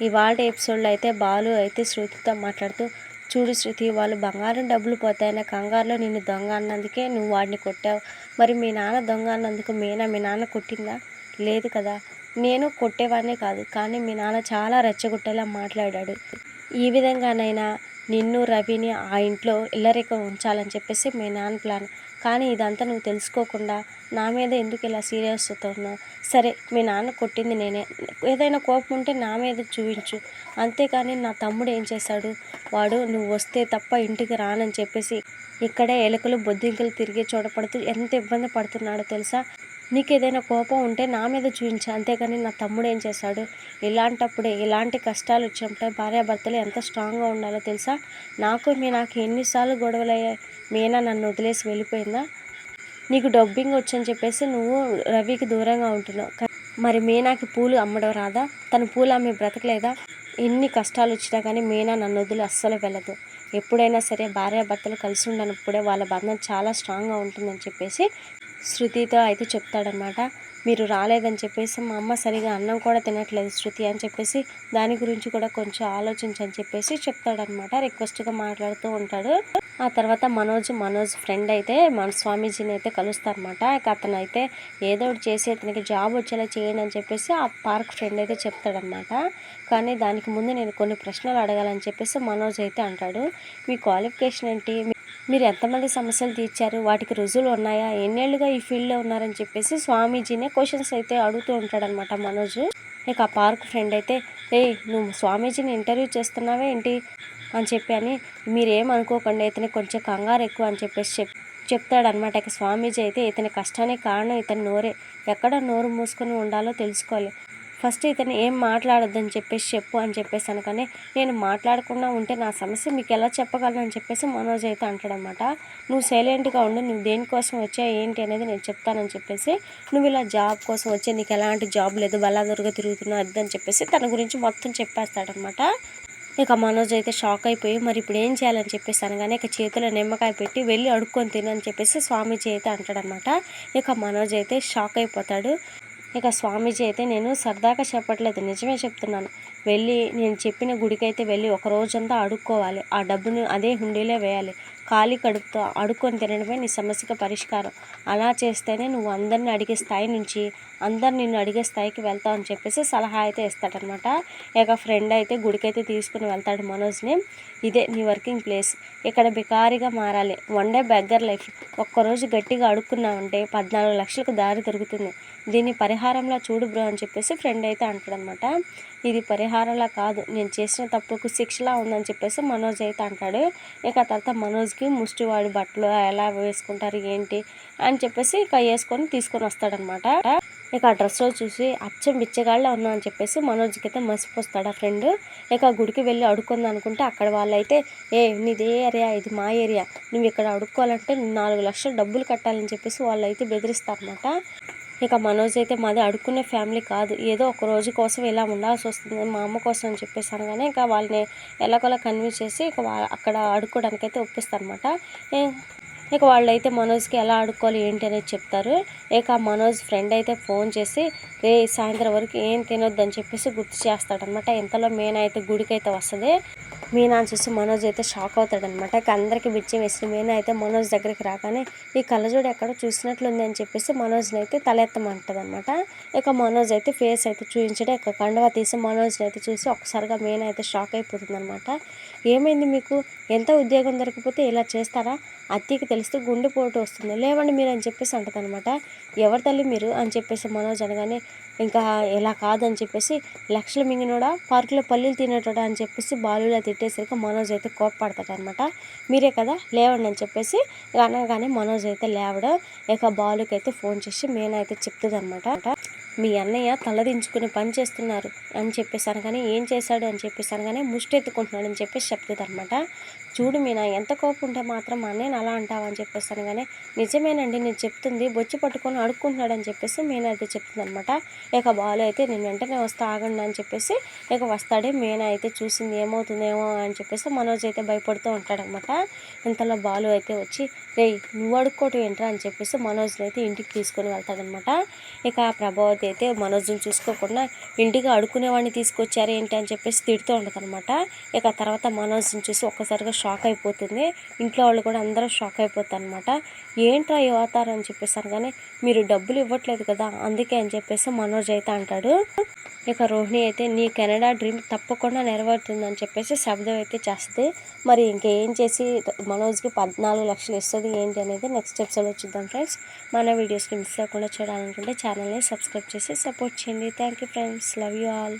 ఇవాళ ఎపిసోడ్లో అయితే బాలు అయితే శృతితో మాట్లాడుతూ చూడు శృతి వాళ్ళు బంగారం డబ్బులు పోతాయన్న కంగారులో నిన్ను దొంగ అన్నందుకే నువ్వు వాడిని కొట్టావు. మరి మీ నాన్న దొంగ అన్నందుకు మీనా మీ నాన్న కొట్టిందా? లేదు కదా. నేను కొట్టేవాడినే కాదు కానీ మీ నాన్న చాలా రెచ్చగొట్టేలా మాట్లాడాడు. ఈ విధంగానైనా నిన్ను రవిని ఆ ఇంట్లో ఇల్లరికం ఉంచాలని చెప్పేసి మీ నాన్న ప్లాన్. కానీ ఇదంతా నువ్వు తెలుసుకోకుండా నా మీద ఎందుకు ఇలా సీరియస్ అవుతున్నావు? సరే మీ నాన్న కొట్టింది నేనే. ఏదైనా కోపం ఉంటే నా మీద చూపించు. అంతేకాని నా తమ్ముడు ఏం చేశాడు? వాడు నువ్వు వస్తే తప్ప ఇంటికి రానని చెప్పేసి ఇక్కడే ఎలుకలు బొద్దింకలు తిరిగి చూడపడుతూ ఎంత ఇబ్బంది పడుతున్నాడో తెలుసా? నీకు ఏదైనా కోపం ఉంటే నా మీద చూపించు అంతేగాని నా తమ్ముడు ఏం చేశాడు ఇలాంటప్పుడే ఇలాంటి కష్టాలు వచ్చినప్పుడే భార్యాభర్తలు ఎంత స్ట్రాంగ్గా ఉండాలో తెలుసా? నాకు మీ నాకు ఎన్నిసార్లు గొడవలయ్యాయి? మీనా నన్ను వదిలేసి వెళ్ళిపోయిందా? నీకు డబ్బింగ్ వచ్చని చెప్పేసి నువ్వు రవికి దూరంగా ఉంటున్నావు. మరి మీనాకి పూలు అమ్మడం రాదా? తను పూలు అమ్మి బ్రతకలేదా? ఎన్ని కష్టాలు వచ్చినా కానీ మీనా నన్ను వదిలి అస్సలు వెళ్ళదు. ఎప్పుడైనా సరే భార్యాభర్తలు కలిసి ఉండనప్పుడే వాళ్ళ బంధం చాలా స్ట్రాంగ్గా ఉంటుందని చెప్పేసి శృతితో అయితే చెప్తాడనమాట. మీరు రాలేదని చెప్పేసి మా అమ్మ సరిగా అన్నం కూడా తినట్లేదు శృతి అని చెప్పేసి దాని గురించి కూడా కొంచెం ఆలోచించని చెప్పేసి చెప్తాడనమాట. రిక్వెస్ట్గా మాట్లాడుతూ ఉంటాడు. ఆ తర్వాత మనోజ్ మనోజ్ ఫ్రెండ్ అయితే మన స్వామీజీని అయితే కలుస్తారనమాట. ఇక అతను అయితే ఏదో ఒకటి చేసి అతనికి జాబ్ వచ్చేలా చేయండి అని చెప్పేసి ఆ పార్క్ ఫ్రెండ్ అయితే చెప్తాడనమాట. కానీ దానికి ముందు నేను కొన్ని ప్రశ్నలు అడగాలని చెప్పేసి మనోజ్ అయితే అంటాడు. మీ క్వాలిఫికేషన్ ఏంటి? మీరు ఎంతమంది సమస్యలు తీర్చారు? వాటికి రుజువులు ఉన్నాయా? ఎన్నేళ్ళుగా ఈ ఫీల్డ్లో ఉన్నారని చెప్పేసి స్వామీజీనే క్వశ్చన్స్ అయితే అడుగుతూ ఉంటాడనమాట మనోజ్. ఇక ఆ పార్క్ ఫ్రెండ్ అయితే ఏయ్ నువ్వు స్వామీజీని ఇంటర్వ్యూ చేస్తున్నావే ఏంటి? అని చెప్పి అని మీరేం అనుకోకండి ఇతని కొంచెం కంగారు ఎక్కువ అని చెప్పేసి చెప్ చెప్తాడనమాట ఇక స్వామీజీ అయితే ఇతని కష్టానికి కారణం ఇతని నోరే. ఎక్కడ నోరు మూసుకొని ఉండాలో తెలుసుకోవాలి. ఫస్ట్ ఇతను ఏం మాట్లాడొద్దని చెప్పేసి చెప్పు అని చెప్పేసి అనగానే నేను మాట్లాడకుండా ఉంటే నా సమస్య మీకు ఎలా చెప్పగలను అని చెప్పేసి మనోజ్ అయితే అంటాడనమాట. నువ్వు సైలెంట్గా ఉండు నువ్వు దేనికోసం వచ్చా ఏంటి అనేది నేను చెప్తానని చెప్పేసి నువ్వు ఇలా జాబ్ కోసం వచ్చే నీకు ఎలాంటి జాబ్ లేదు బలాదురుగా తిరుగుతున్నావు అది చెప్పేసి తన గురించి మొత్తం చెప్పేస్తాడనమాట. ఇక మనోజ్ అయితే షాక్ అయిపోయి మరి ఇప్పుడు ఏం చేయాలని చెప్పేసి అనగానే ఇక చేతిలో నిమ్మకాయ పెట్టి వెళ్ళి అడుక్కొని తినని చెప్పేసి స్వామీజీ అయితే అంటాడనమాట. ఇక మనోజ్ అయితే షాక్ అయిపోతాడు. ఇక స్వామీజీ అయితే నేను సరదాగా చెప్పట్లేదు. నిజమే చెప్తున్నాను. వెళ్ళి నేను చెప్పిన గుడికైతే వెళ్ళి ఒక రోజంతా అడుక్కోవాలి. ఆ డబ్బును అదే హుండీలో వేయాలి. ఖాళీ కడుపుతో అడుక్కొని తినడమే నీ సమస్యకు పరిష్కారం. అలా చేస్తేనే నువ్వు అందరిని అడిగే స్థాయి నుంచి అందరు నిన్ను అడిగే స్థాయికి వెళ్తావు అని చెప్పేసి సలహా అయితే ఇస్తాడనమాట ఇక ఫ్రెండ్ అయితే గుడికైతే తీసుకుని వెళ్తాడు మనోజ్ని. ఇదే నీ వర్కింగ్ ప్లేస్ ఇక్కడ బికారిగా మారాలి. వన్ డే బెగ్గర్ లైఫ్ ఒక్కరోజు గట్టిగా అడుక్కున్నామంటే పద్నాలుగు లక్షలకు దారి దొరుకుతుంది. దీన్ని పరిహారంలా చూడు బ్రో అని చెప్పేసి ఫ్రెండ్ అయితే అంటాడనమాట ఇది పరిహారంలా కాదు. నేను చేసిన తప్పుకు శిక్షలా ఉందని చెప్పేసి మనోజ్ అయితే అంటాడు. ఇక తర్వాత మనోజ్ మనోజ్కి ముష్టివాడి బట్టలు ఎలా వేసుకుంటారు ఏంటి అని చెప్పేసి ఇక వేసుకొని తీసుకొని వస్తాడనమాట. ఇక ఆ డ్రెస్లో చూసి అచ్చం బిచ్చగాళ్ళ ఉన్నా అని చెప్పేసి మనోజ్కి అయితే మసిపోస్తాడు ఆ ఫ్రెండ్ ఇక గుడికి వెళ్ళి అడుక్కుంది అనుకుంటే అక్కడ వాళ్ళైతే ఏ నీది ఏరియా? ఇది మా ఏరియా. నువ్వు ఇక్కడ అడుక్కోవాలంటే నాలుగు లక్షలు డబ్బులు కట్టాలని చెప్పేసి వాళ్ళు అయితే బెదిరిస్తారనమాట. ఇక మనోజ్ అయితే మాది అడుక్కునే ఫ్యామిలీ కాదు. ఏదో ఒక రోజు కోసం ఇలా ఉండాల్సి వస్తుంది. మా అమ్మ కోసం అని చెప్పేసి అనగానే ఇక వాళ్ళని ఎలాగోలా కన్విన్స్ చేసి ఇక వా- అక్కడ అడుక్కోవడానికి అయితే ఒప్పిస్తారనమాట ఇక వాళ్ళైతే మనోజ్కి ఎలా ఆడుకోవాలి ఏంటి అనేది చెప్తారు. ఇక మనోజ్ ఫ్రెండ్ అయితే ఫోన్ చేసి రే సాయంత్రం వరకు ఏం తినొద్దని చెప్పేసి గుర్తు చేస్తాడనమాట ఇంతలో మీనా అయితే గుడికి అయితే వస్తుంది. మీనా చూసి మనోజ్ అయితే షాక్ అవుతాడనమాట ఇక అందరికీ బిచ్చం వేసిన మీనా అయితే మనోజ్ దగ్గరికి రాగానే ఈ కళ్ళజోడు ఎక్కడో చూసినట్లుంది అని చెప్పేసి మనోజ్ని అయితే తలెత్తమంటుంది అనమాట ఇక మనోజ్ అయితే ఫేస్ అయితే చూపించడం ఇక కండవ తీసి మనోజ్ని అయితే చూసి ఒకసారిగా మీనా అయితే షాక్ అయిపోతుంది అనమాట ఏమైంది మీకు? ఎంత ఉద్యోగం దొరికిపోతే ఇలా చేస్తారా? అత్తయ్యకి తెలిస్తే గుండెపోటు వస్తుంది. లేవండి మీరు అని చెప్పేసి అంటది అనమాట ఎవరి తల్లి మీరు అని చెప్పేసి మనోజ్ అనగానే ఇంకా ఎలా కాదని చెప్పేసి లక్షలు మింగినోడా పార్కులో పల్లీలు తినేటోడా అని చెప్పేసి బాలులా తిట్టేసరికి మనోజ్ అయితే కోప్పడతాడనమాట మీరే కదా లేవండి అని చెప్పేసి అనగానే మనోజ్ అయితే లేవడం ఇక బాలుకైతే ఫోన్ చేసి మేనా అయితే చెప్తుంది అనమాట మీ అన్నయ్య తలదించుకుని పని చేస్తున్నారు అని చెప్పేసి అనగానే ఏం చేశాడు అని చెప్పేసి అనగానే ముష్టి ఎత్తుకుంటున్నాడు అని చెప్పేసి చెప్తుంది అనమాట చూడు మీనా ఎంత కోపం ఉంటే మాత్రం మా అన్నయ్యని అలా అంటావా అని చెప్పేసి అనగానే నిజమేనండి నేను చెప్తుంది బొచ్చి పట్టుకొని అడుక్కుంటున్నాడని చెప్పేసి మీనా అయితే చెప్తుంది అనమాట ఇక బాలు అయితే నేను వెంటనే వస్తా ఆగండి అని చెప్పేసి ఇక వస్తాడే. మీనా అయితే చూసింది ఏమవుతుందేమో అని చెప్పేసి మనోజ్ అయితే భయపడుతూ ఉంటాడనమాట ఇంతలో బాలు అయితే వచ్చి రే నువ్వు అడుక్కోవటం ఏంట్రా అని చెప్పేసి మనోజ్ని అయితే ఇంటికి తీసుకొని వెళ్తాడనమాట ఇక ప్రభావతి అయితే మనోజ్ని చూసుకోకుండా ఇంటికి అడుక్కునేవాడిని తీసుకొచ్చారు ఏంటి అని చెప్పేసి తిడుతూ ఉంటుంది అనమాట ఇక తర్వాత మనోజ్ని చూసి ఒక్కసారిగా షాక్ అయిపోతుంది ఇంట్లో వాళ్ళు కూడా అందరూ షాక్ అయిపోతారు అనమాట ఏంట్రా ఈ అవతారం అని చెప్పేసి అనగానే మీరు డబ్బులు ఇవ్వట్లేదు కదా అందుకే అని చెప్పేసి మనోజ్ అయితే అంటాడు. ఇక రోహిణి అయితే నీ కెనడా డ్రీమ్ తప్పకుండా నెరవేరుతుందని చెప్పేసి శబ్దం అయితే చేస్తుంది. మరి ఇంకేం చేసి మనోజ్కి పద్నాలుగు లక్షలు ఇస్తుంది ఏంటి అనేది నెక్స్ట్ ఎపిసోడ్లో చూద్దాం ఫ్రెండ్స్. మన వీడియోస్ని మిస్ అవ్వకుండా చూడాలనుకుంటే ఛానల్ని సబ్స్క్రైబ్ చేసి సపోర్ట్ చేయండి. Thank you friends. Love you all.